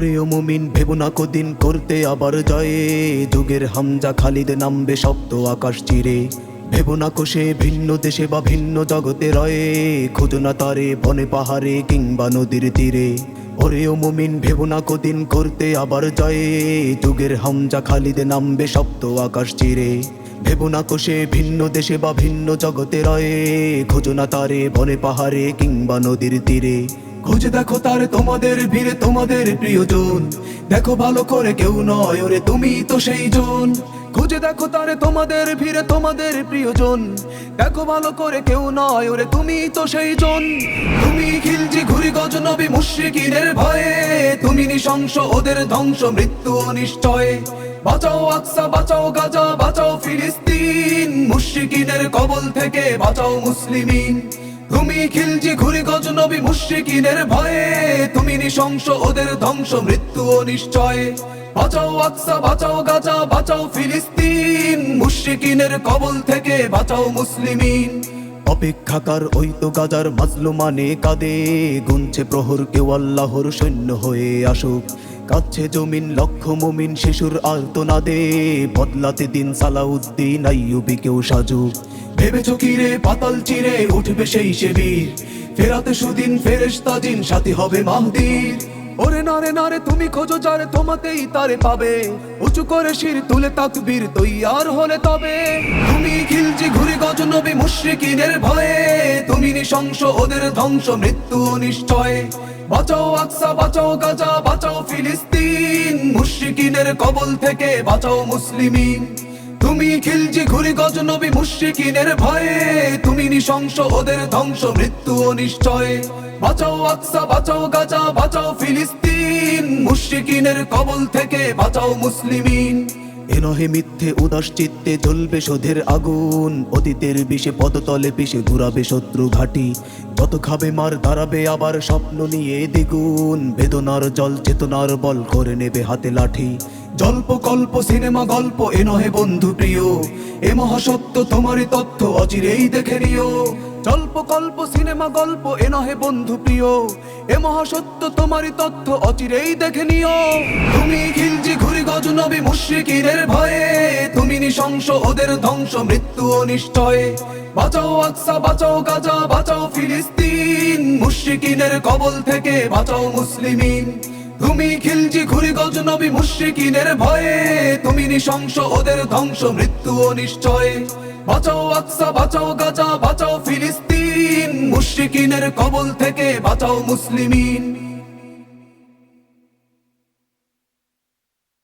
ওরে ও মুমিন ভেবো না কদিন করতে আবার জয়ে। যুগের হামজা খালিদ নামবে সপ্ত আকাশ চিরে। ভেবো না কোষে ভিন্ন দেশে বা ভিন্ন জগতে রয়ে। খোঁজো না তারে বনে পাহাড়ে কিংবা নদীর তীরে। ওরে ও মুমিন ভেবো না কদিন করতে আবার জয়ে। যুগের হামজা খালিদ নামবে সপ্ত আকাশ চিরে। ভেবো না কোষে ভিন্ন দেশে বা ভিন্ন জগতে রয়ে। খোঁজো না তারে বনে পাহাড়ে কিংবা নদীর তীরে। খুঁজে দেখো তার তোমাদের ভিড়ে তোমাদের প্রিয়জন। দেখো ভালো করে কেউ নয়, ওরে তুমি তো সেই জন। খুঁজে দেখো তারে তোমাদের ভিড়ে তোমাদের প্রিয়জন। দেখো ভালো করে কেউ নয়, ওরে তুমি তো সেই জন। তুমি খিলজি ঘুরি গজনবী মুশ্রিকিনের ভয়ে। তুমি নিশংস, ওদের ধ্বংস, মৃত্যু নিশ্চয় বাঁচাও আকসা, বাঁচাও গাজা, বাঁচাও ফিলিস্তিন। মুশ্রিকিনের কবল থেকে বাঁচাও মুসলিমিন। তুমি খিলজি ঘুরি গজনবী মুশ্রিকিনের ভয়ে। তুমি নিশংস, ওদের ধ্বংস, মৃত্যু ও নিশ্চয়। বাঁচাও আকসা, বাঁচাও গাজা, বাঁচাও ফিলিস্তিন। মুশ্রিকিনের কবল থেকে বাঁচাও মুসলিমিন। অপেক্ষাকার ওই তো গাজার মাজলুমানে কাঁদে। গুনছে প্রহর কেউ আল্লাহর সৈন্য হয়ে আসুক। কাচ্ছে জমিন, লক্ষ মুমিন শিশুর আলতনাদে বদলাতে দিন সালাউদ্দিন আইয়ুবি কেউ সাজুক। ভেবেছো কি রে? পাতাল চিরে উঠবে সেই সেবীর ফেরাতে সুদিন, ফেরেশতা জিন, সাথী হবে মাহদির। ওরে নারে নারে, তুমি খোঁজো যারে তোমাতেই তারে পাবে। উঁচু করে শির তুলে তাকবীর তৈয়ার হলে তবে। তুমি খিলজি, ঘুরি গজনবী মুশ্রিকিনের ভয়ে। তুমি নিশংস, ওদের ধ্বংস, মৃত্যু নিশ্চয়। বাঁচাও আকসা, বাঁচাও গাজা, বাঁচাও ফিলিস্তিন। মুশ্রিকিনের কবল থেকে বাঁচাও মুসলিমিন। তুমি খিলজি ঘুরি গজনবী মুশ্রিকিনের ভয়ে। তুমি নিশংস, ওদের ধ্বংস, মৃত্যু অনিশ্চয় বাঁচাও আকসা, বাঁচাও গাজা, বাঁচাও ফিলিস্তিন। মুশ্রিকিনের কবল থেকে বাঁচাও মুসলিমিন। এ নহে মিথ্যে উদাস চিত্তে জ্বলবে শোধের আগুন। অতীতের বিষে পদতলে পিষে ঘুরাবে শত্রু ঘাটি। যত খাবে মার দাঁড়াবে আবার স্বপ্ন নিয়ে দ্বিগুণ। বেদনার জল চেতনার বল করে নেবে হাতে লাঠি। জল্প কল্প, সিনেমা গল্প, এ নহে বন্ধু প্রিয়। এ মহাসত্য, তোমারই তথ্য, অচিরেই দেখে নিও। জল্প কল্প, সিনেমা গল্প, এ নহে বন্ধু প্রিয়। এ মহাসত্য, তোমারই তথ্য, অচিরেই দেখে নিও। তুমি খিলজি ঘুরি গজ গজনবী মুশ্রিকিনের ভয়ে। তুমি নিশংস, ওদের ধ্বংস, মৃত্যু অনিশ্চয় বাঁচাও আকসা, বাঁচাও গাজা, বাঁচাও ফিলিস্তিন। মুশ্রিকিনের কবল থেকে বাঁচাও মুসলিমিন। তুমি খিলজি ঘুরি গজ নবী মুশ্রিকিনের ভয়ে। তুমি নিশংস, ওদের ধ্বংস, মৃত্যু ও নিশ্চয়। বাঁচাও আকসা, বাঁচাও গাজা, বাঁচাও ফিলিস্তিন। মুশ্রিকিনের কবল থেকে বাঁচাও মুসলিমিন।